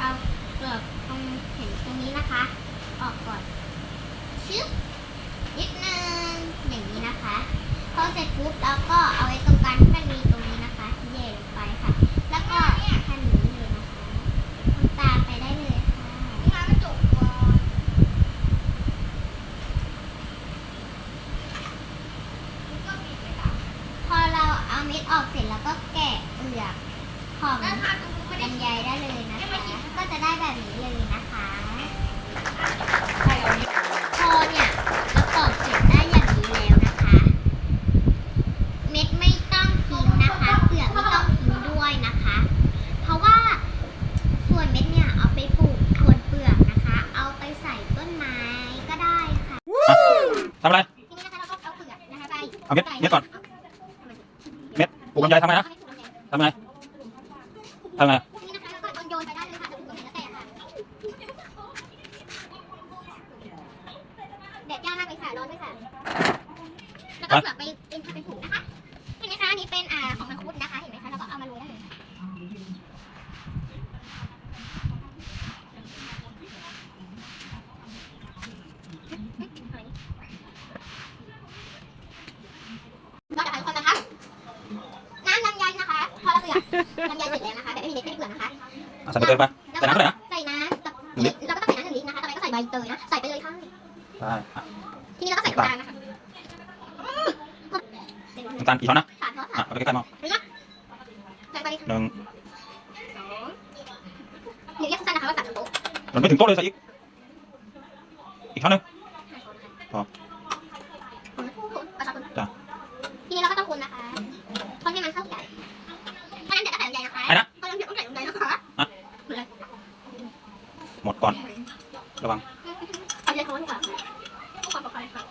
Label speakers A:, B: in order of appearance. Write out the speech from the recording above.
A: เอาเกลือกตรงเห็นตรงนี้นะคะ ออกก่อนชึบนิดนึงอย่างนี้นะคะ
B: พอเสร็จ
A: ปุ๊บเราก็เอาไว้ตรงกลางที่มันมีตรงนี้นะคะเย่ลงไปค่ะ แล้วก็ขันหนูเลยนะคะตามไปได้เลยค่ะนี่นะกระจกก่นปิดไปค่ะพอเราเอาเม็ดออกเสร็จแล้วก็แกะเปลือกของลำไย
C: ทำอะไร
A: ทีนี้นะคะเราก็เอาเปลือกนะคะไป
C: เอาเม็ดเม็ดก่อน เม็ดปลูกลำไยทำไงนะทำไงทำไง
A: ทีนี้นะคะเราก็โยนไปได้เลยค่ะจะปลูกตรงไหนแล้วแต่ค่ะแดดจ้ามากเลยค่ะร้อนด้วยค่ะแล้วก็เปลือกไปเป็นทำเป็นถุงนะคะเห็นไหมคะอันนี้เป็นอ่าของมังคุดนะคะ เห็นไหมคะเราก็เอามาโรยได้เลยก็จะไปคนนะคะน้ำลำไยนะคะ พอเราเปลือกลำไยเสร็จแล้วนะคะแต่ไม่มีเม็ดไม่เปลือกนะคะ
C: อะใส่ใบเตยไป
A: แล้ว
C: ใส่น้ำเท่าไหร่นะ
A: ใส่น้ำกับเราก็ต้องใส่น้ำหนึ่งลิตรนะคะต่อไปก็ใส่ใบเตยนะใส่ไปเลยค่ะ
C: ได้อะ
A: ทีนี้เราก็ใส่น้ำตาลนะคะ
C: น้ำตาลกี่ช้อนนะ
A: สามช้อน
C: อะ
A: ค่ะ
C: เอาไปใกล้ๆมอง
A: ใส่ไปเลยค่ะ
C: หนึ่ง
A: สองหรือเรียกสั้นๆนะคะว่าสามช้อนโต๊ะ
C: มันไม่ถึงโต๊ะเลยใส่อีกอีกช้อนหนึ่ง
A: ประชาชน
C: จ้ะ
A: ทีนี้เราก็ต้องคนนะคะ ก่อน ระวังเอาใจเขาไว้ค่ะควา
C: มปลอดภัยค่ะ